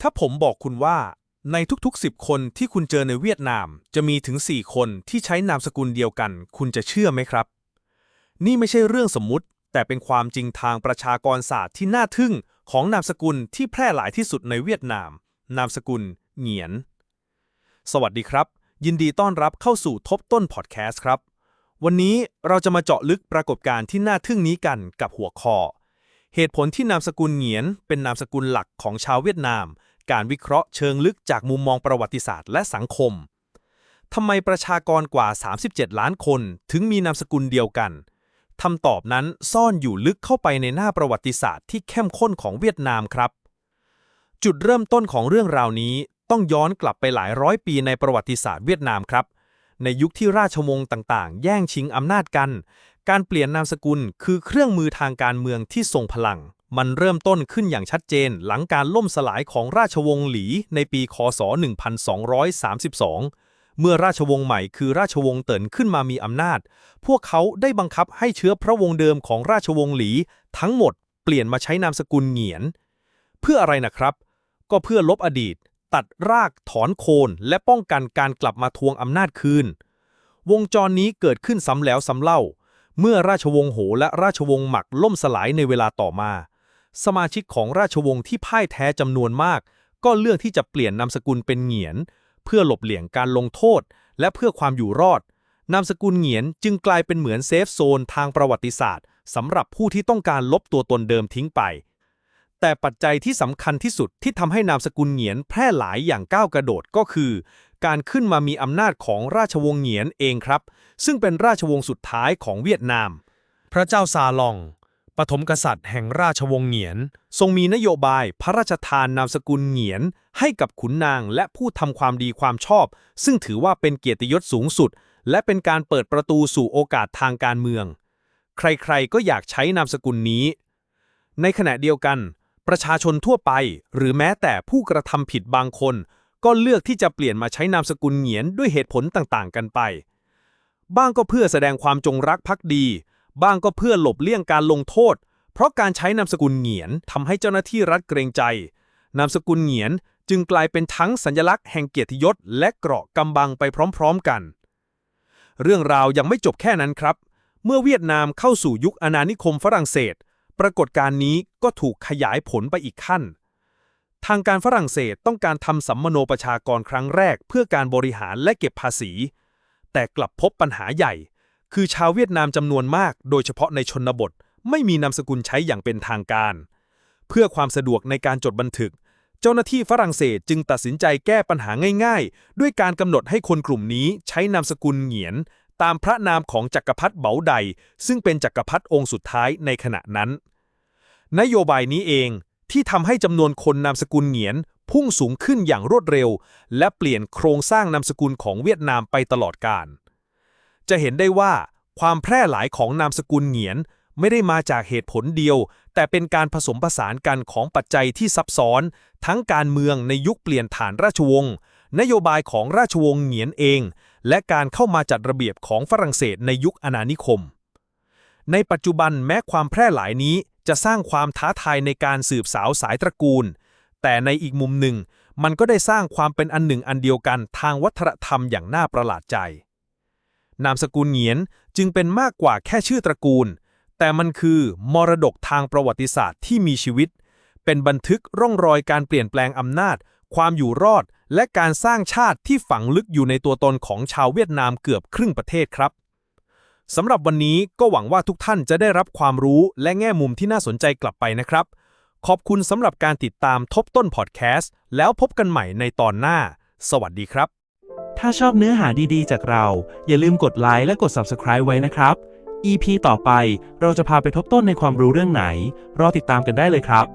ถ้าผมบอกคุณว่า ในทุกๆ 10 คนที่คุณเจอในเวียดนาม จะมีถึง 4 คนที่ใช้นามสกุลเดียวกัน คุณจะเชื่อไหมครับ นี่ไม่ใช่เรื่องสมมุติ แต่เป็นความจริงทางประชากรศาสตร์ที่น่าทึ่งของนามสกุลที่แพร่หลายที่สุดในเวียดนาม นามสกุลเหงียน สวัสดีครับ ยินดีต้อนรับเข้าสู่ทบต้นพอดแคสต์ครับ วันนี้เราจะมาเจาะลึกปรากฏการณ์ที่น่าทึ่งนี้กันกับหัวข้อ เหตุผลที่นามสกุลเหงียน เป็นนามสกุลหลักของชาวเวียดนาม การวิเคราะห์เชิงลึกจากมุมมองประวัติศาสตร์และสังคม ทำไมประชากรกว่า 37 ล้านคนถึงมีนามสกุลเดียวกัน คำตอบนั้นซ่อนอยู่ลึกเข้าไปในหน้าประวัติศาสตร์ที่เข้มข้นของเวียดนามครับ จุดเริ่มต้นของเรื่องราวนี้ต้องย้อนกลับไปหลายร้อยปีในประวัติศาสตร์เวียดนามครับ ในยุคที่ราชวงศ์ต่าง ๆ แย่งชิงอำนาจกัน การเปลี่ยนนามสกุลคือเครื่องมือทางการเมืองที่ทรงพลัง มันเริ่มต้นขึ้นอย่างชัดเจนหลังการล่มสลายของราชวงศ์หลีในปีคศ 1232 เมื่อราชวงศ์ใหม่คือราชวงศ์เตินขึ้นมามีอำนาจ พวกเขาได้บังคับให้เชื้อพระวงศ์เดิมของราชวงศ์หลี ทั้งหมดเปลี่ยนมาใช้นามสกุลเหงียน เพื่ออะไรนะครับ ก็เพื่อลบอดีต ตัดรากถอนโคนและป้องกันการกลับมาทวงอำนาจคืน วงจรนี้เกิดขึ้นซ้ำแล้วซ้ำเล่า เมื่อราชวงศ์โหและราชวงศ์หมักล่มสลายในเวลาต่อมา สมาชิกของราชวงศ์ที่พ่ายแท้จำนวนมาก ก็เลือกที่จะเปลี่ยนนามสกุลเป็นเหงียน เพื่อหลบเลี่ยงการลงโทษ และเพื่อความอยู่รอด นามสกุลเหงียนจึงกลายเป็นเหมือนเซฟโซนทางประวัติศาสตร์สำหรับผู้ที่ต้องการลบตัวตนเดิมทิ้งไป แต่ปัจจัยที่สำคัญที่สุดที่ทำให้นามสกุลเหงียนแพร่หลายอย่างก้าวกระโดดก็คือ การขึ้นมามีอำนาจของราชวงศ์เหงียนเองครับ ซึ่งเป็นราชวงศ์สุดท้ายของเวียดนาม พระเจ้าซาลอง ปฐมกษัตริย์แห่งราชวงศ์เหงียน ทรงมีนโยบายพระราชทานนามสกุลเหงียน ให้กับขุนนางและผู้ทำความดีความชอบ ซึ่งถือว่าเป็นเกียรติยศสูงสุด และเป็นการเปิดประตูสู่โอกาสทางการเมือง ใครๆก็อยากใช้นามสกุลนี้ ในขณะเดียวกัน ประชาชนทั่วไป หรือแม้แต่ผู้กระทำผิดบางคน ก็เลือกที่จะเปลี่ยนมาใช้นามสกุลเหงียนด้วยเหตุผลต่างๆ กันไป บ้างก็เพื่อแสดงความจงรักภักดี บ้างก็เพื่อหลบเลี่ยงการลงโทษ เพราะการใช้นามสกุลเหงียนทำให้เจ้าหน้าที่รัฐเกรงใจ นามสกุลเหงียนจึงกลายเป็นทั้งสัญลักษณ์แห่งเกียรติยศและเกราะกำบังไปพร้อมๆกัน เรื่องราวยังไม่จบแค่นั้นครับ เมื่อเวียดนามเข้าสู่ยุคอาณานิคมฝรั่งเศส ปรากฏการณ์นี้ก็ถูกขยายผลไปอีกขั้น ทางการฝรั่งเศสต้องการทำสัมมโนประชากรครั้งแรก เพื่อการบริหารและเก็บภาษี แต่กลับพบปัญหาใหญ่ คือชาวเวียดนามจำนวนมาก โดยเฉพาะในชนบท ไม่มีนามสกุลใช้อย่างเป็นทางการ เพื่อความสะดวกในการจดบันทึก เจ้าหน้าที่ฝรั่งเศสจึงตัดสินใจแก้ปัญหาง่ายๆ ด้วยการกำหนดให้คนกลุ่มนี้ใช้นามสกุลเหงียน ตามพระนามของจักรพรรดิเบาไดซึ่งเป็นจักรพรรดิองค์สุดท้ายในขณะนั้น นโยบายนี้เองที่ทำให้จำนวนคนนามสกุลเหงียนพุ่งสูงขึ้นอย่างรวดเร็ว และเปลี่ยนโครงสร้างนามสกุลของเวียดนามไปตลอดกาล จะเห็นได้ว่าความแพร่หลายของนามสกุลเหงียนไม่ได้มาจากเหตุผลเดียว แต่เป็นการผสมผสานกันของปัจจัยที่ซับซ้อน ทั้งการเมืองในยุคเปลี่ยนฐานราชวงศ์นโยบายของราชวงศ์เหงียนเอง และการเข้ามาจัดระเบียบของฝรั่งเศสในยุคอาณานิคม ในปัจจุบันแม้ความแพร่หลายนี้จะสร้างความท้าทายในการสืบสาวสายตระกูล แต่ในอีกมุมหนึ่ง มันก็ได้สร้างความเป็นอันหนึ่งอันเดียวกันทางวัฒนธรรมอย่างน่าประหลาดใจ นามสกุลเหงียนจึงเป็นมากกว่าแค่ชื่อตระกูล แต่มันคือมรดกทางประวัติศาสตร์ที่มีชีวิต เป็นบันทึกร่องรอยการเปลี่ยนแปลงอำนาจ ความอยู่รอด และการสร้างชาติที่ฝังลึกอยู่ในตัวตนของชาวเวียดนามเกือบครึ่งประเทศครับสำหรับวันนี้ก็หวังว่าทุกท่านจะได้รับความรู้และแง่มุมที่น่าสนใจกลับไปนะครับ ขอบคุณสำหรับการติดตามทบต้นพอดแคสต์แล้วพบกันใหม่ในตอนหน้า สวัสดีครับ ถ้าชอบเนื้อหาดีๆ จากเรา อย่าลืมกดไลค์และกด Subscribe ไว้นะครับ EP ต่อไปเราจะพาไปทบต้นในความรู้เรื่องไหน รอติดตามกันได้เลยครับ